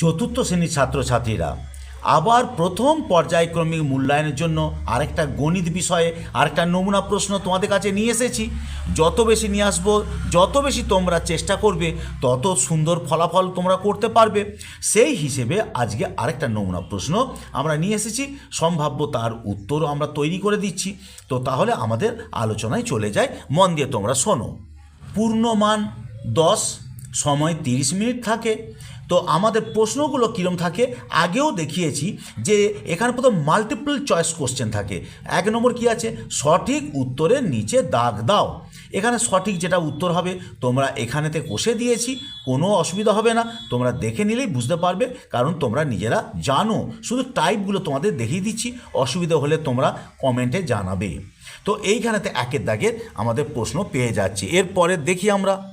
চতুর্থ শ্রেণির ছাত্রছাত্রীরা। আবার প্রথম পর্যায়ক্রমিক মূল্যায়নের জন্য আরেকটা গণিত বিষয়ে আরেকটা নমুনা প্রশ্ন তোমাদের কাছে নিয়ে এসেছি। যত বেশি নিয়ে আসব, যত বেশি তোমরা চেষ্টা করবে, তত সুন্দর ফলাফল তোমরা করতে পারবে। সেই হিসেবে আজকে আরেকটা নমুনা প্রশ্ন আমরা নিয়ে এসেছি। সম্ভাব্য তার উত্তরও আমরা তৈরি করে দিচ্ছি। তো তাহলে আমাদের আলোচনায় চলে যায়। মন দিয়ে তোমরা শোনো। পূর্ণমান দশ সময় তিরিশ মিনিট থাকে। তো আমাদের প্রশ্নগুলো কীরম থাকে? আগেও দেখিয়েছি যে এখানে প্রথম মাল্টিপল চয়েস কোশ্চেন থাকে। এক নম্বর কি আছে? সঠিক উত্তরের নিচে দাগ দাও। এখানে সঠিক যেটা উত্তর হবে, তোমরা এখানেতে কষে দিয়েছি, কোনো অসুবিধা হবে না। তোমরা দেখে নিলেই বুঝতে পারবে, কারণ তোমরা নিজেরা জানো। শুধু টাইপগুলো তোমাদের দেখিয়ে দিচ্ছি, অসুবিধা হলে তোমরা কমেন্টে জানাবে। তো এইখানেতে একের দাগের আমাদের প্রশ্ন পেয়ে যাচ্ছি। এরপরে দেখি আমরা।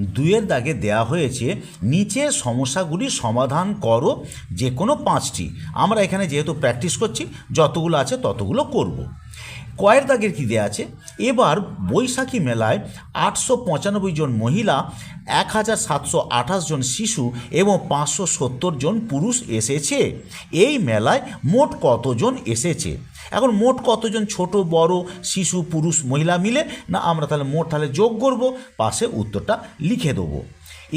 দুয়ের দাগে দেয়া হয়েছে নিচের সমস্যাগুলি সমাধান করো যে কোনো পাঁচটি। আমরা এখানে যেহেতু প্র্যাকটিস করছি, যতগুলো আছে ততগুলো করব। কয়ের দাগের কী দেওয়া আছে? এবার বৈশাখী মেলায় আটশো পঁচানব্বই জন মহিলা, এক হাজার সাতশো আঠাশ জন শিশু এবং পাঁচশো সত্তর জন পুরুষ এসেছে। এই মেলায় মোট কতজন এসেছে? এখন মোট কতজন ছোট, বড়, শিশু, পুরুষ, মহিলা মিলে? না, আমরা তাহলে মোট তাহলে যোগ করব। পাশে উত্তরটা লিখে দেবো।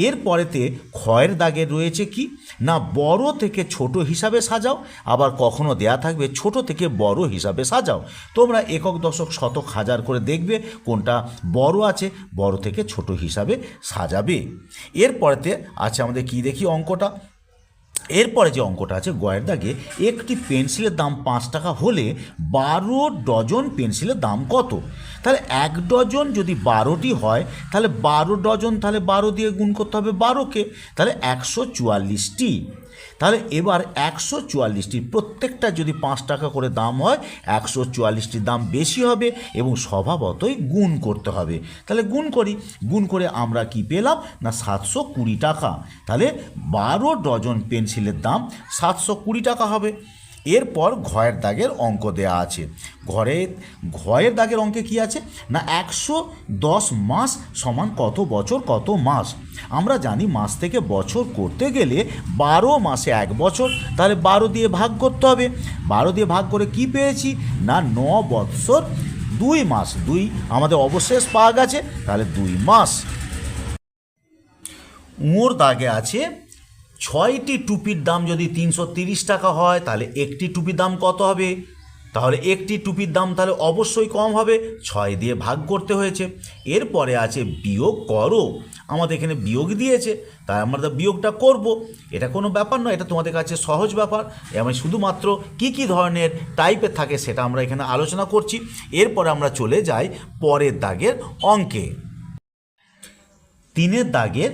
এরপরেতে ক্ষয়ের দাগে রয়েছে কি? না, বড় থেকে ছোট হিসাবে সাজাও, আবার কখনো দেয়া থাকবে ছোট থেকে বড় হিসাবে সাজাও। তোমরা একক দশক শতক হাজার করে দেখবে কোনটা বড় আছে, বড় থেকে ছোট হিসাবে সাজাবে। এরপরেতে আছে আমাদের কি দেখি অঙ্কটা? এরপরে যে অঙ্কটা আছে, গয়ের দাগে একটি পেন্সিলের দাম পাঁচ টাকা হলে বারো ডজন পেন্সিলের দাম কত? তাহলে এক ডজন যদি বারোটি হয়, তাহলে বারো ডজন, তাহলে বারো দিয়ে গুণ করতে হবে বারোকে, তাহলে একশো চুয়াল্লিশটি। তাহলে এবার একশো চুয়াল্লিশটির প্রত্যেকটা যদি পাঁচ টাকা করে দাম হয়, একশো চুয়াল্লিশটির দাম বেশি হবে এবং স্বভাবতই গুণ করতে হবে। তাহলে গুণ করি, গুণ করে আমরা কি পেলাম? না, সাতশো কুড়ি টাকা। তাহলে বারো ডজন পেন্সিলের দাম সাতশো কুড়ি টাকা হবে। এরপর ঘয়ের দাগের অঙ্ক দেয়া আছে। ঘরে, ঘয়ের দাগের অঙ্কে কি আছে? না, একশো দশ মাস সমান কত বছর, কত মাস? আমরা জানি মাস থেকে বছর করতে গেলে বারো মাসে এক বছর। তাহলে বারো দিয়ে ভাগ করতে হবে। বারো দিয়ে ভাগ করে কি পেয়েছি? না, ন বৎসর, দুই মাস, দুই। আমাদের অবশেষ পাওয়া গেছে তাহলে দুই মাস। উঁয়োর দাগে আছে ছয়টি টুপির দাম যদি তিনশো তিরিশ টাকা হয়, তাহলে একটি টুপির দাম কত হবে? তাহলে একটি টুপির দাম তাহলে অবশ্যই কম হবে। ছয় দিয়ে ভাগ করতে হয়েছে। এরপরে আছে বিয়োগ করো। আমাদের এখানে বিয়োগ দিয়েছে, তাই আমরা তো বিয়োগটা করব। এটা কোনো ব্যাপার নয়, এটা তোমাদের কাছে সহজ ব্যাপার। আমি শুধুমাত্র কি কি ধরনের টাইপের থাকে সেটা আমরা এখানে আলোচনা করছি। এরপরে আমরা চলে যাই পরের দাগের অঙ্কে। তিনের দাগের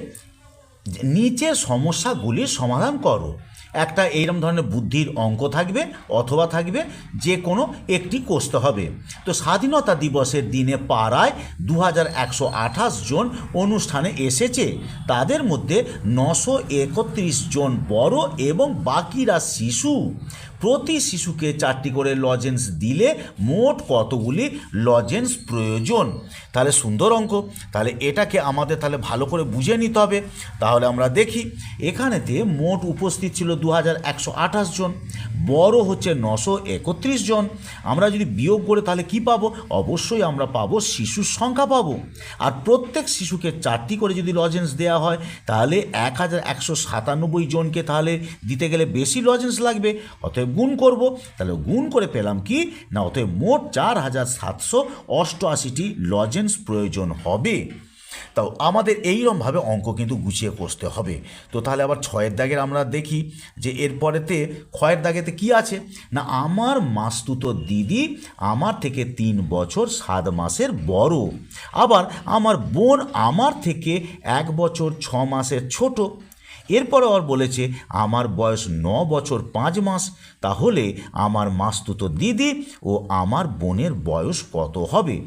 নিচের সমস্যাগুলি সমাধান করো। একটা এইরকম ধরনের বুদ্ধির অঙ্ক থাকবে, অথবা থাকবে, যে কোনো একটি কষতে হবে। তো স্বাধীনতা দিবসের দিনে পাড়ায় দু হাজার একশো আঠাশ জন অনুষ্ঠানে এসেছে। তাদের মধ্যে নশো একত্রিশ জন বড় এবং বাকিরা শিশু। প্রতি শিশুকে চারটি করে লজেন্স দিলে মোট কতগুলি লজেন্স প্রয়োজন? তাহলে সুন্দর অঙ্ক। তাহলে এটাকে আমাদের তাহলে ভালো করে বুঝে নিতে হবে। তাহলে আমরা দেখি, এখানেতে মোট উপস্থিত ছিল দু হাজার একশো আঠাশ জন, বড় হচ্ছে নশো একত্রিশ জন। আমরা যদি বিয়োগ করে তাহলে কি পাবো? অবশ্যই আমরা পাবো শিশুর সংখ্যা পাবো। আর প্রত্যেক শিশুকে চারটি করে যদি লজেন্স দেওয়া হয়, তাহলে এক হাজার একশো সাতানব্বই জনকে তাহলে দিতে গেলে বেশি লজেন্স লাগবে। অতএব গুণ করব, তাহলে গুণ করে পেলাম কি? না, অতএব মোট চার হাজার সাতশো অষ্টআশিটি লজেন্স প্রয়োজন হবে। তাও আমাদের এইরমভাবে অঙ্ক কিন্তু গুছিয়ে কষতে হবে। তো তাহলে আবার ছয়ের দাগের আমরা দেখি যে এরপরেতে, ক্ষয়ের দাগেতে কি আছে? না, আমার মাস্তুতো দিদি আমার থেকে তিন বছর সাত মাসের বড়। আবার আমার বোন আমার থেকে এক বছর ছ মাসের ছোট। এরপরে আবার বলেছে, আমার বয়স ন বছর পাঁচ মাস, তাহলে আমার মাস্তুতো দিদি ও আমার বোনের বয়স কত হবে?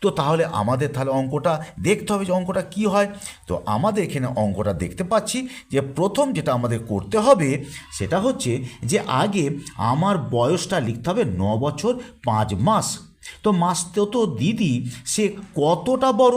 তো তাহলে আমাদের তাহলে অঙ্কটা দেখতে হবে যে অঙ্কটা কি হয়। তো আমাদের এখানে অঙ্কটা দেখতে পাচ্ছি যে প্রথম যেটা আমাদের করতে হবে, সেটা হচ্ছে যে আগে আমার বয়সটা লিখতে হবে ন বছর পাঁচ মাস। তো মাস তো দিদি সে কতটা বড়?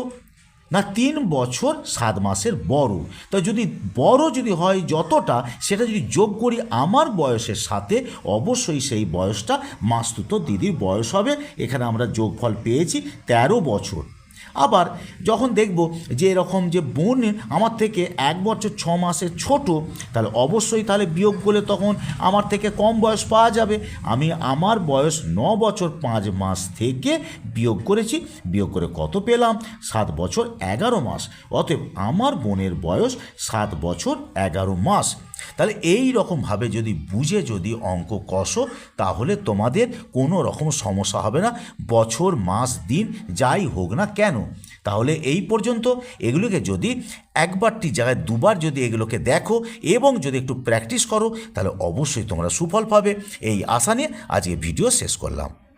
না তিন বছর সাত মাসের বড়। তা যদি বড় যদি হয় যতটা, সেটা যদি যোগ করি আমার বয়সের সাথে, অবশ্যই সেই বয়সটা মাস্তুত দিদির বয়স হবে। এখানে আমরা যোগফল পেয়েছি তেরো বছর। আবার যখন দেখব যে এরকম যে বোন আমার থেকে এক বছর ছ মাসের ছোট, তাহলে অবশ্যই তাহলে বিয়োগ করলে তখন আমার থেকে কম বয়স পাওয়া যাবে। আমি আমার বয়স ন বছর পাঁচ মাস থেকে বিয়োগ করেছি। বিয়োগ করে কত পেলাম? সাত বছর এগারো মাস। অতএব আমার বোনের বয়স সাত বছর এগারো মাস। তাহলে এই রকমভাবে যদি বুঝে যদি অঙ্ক কষো, তাহলে তোমাদের কোনো রকম সমস্যা হবে না। বছর, মাস, দিন, যাই হোক না কেন। তাহলে এই পর্যন্ত এগুলোকে যদি একবারটি জায়গায় দুবার যদি এগুলোকে দেখো এবং যদি একটু প্র্যাকটিস করো, তাহলে অবশ্যই তোমরা সুফল পাবে। এই আশা নিয়ে আজকে ভিডিও শেষ করলাম।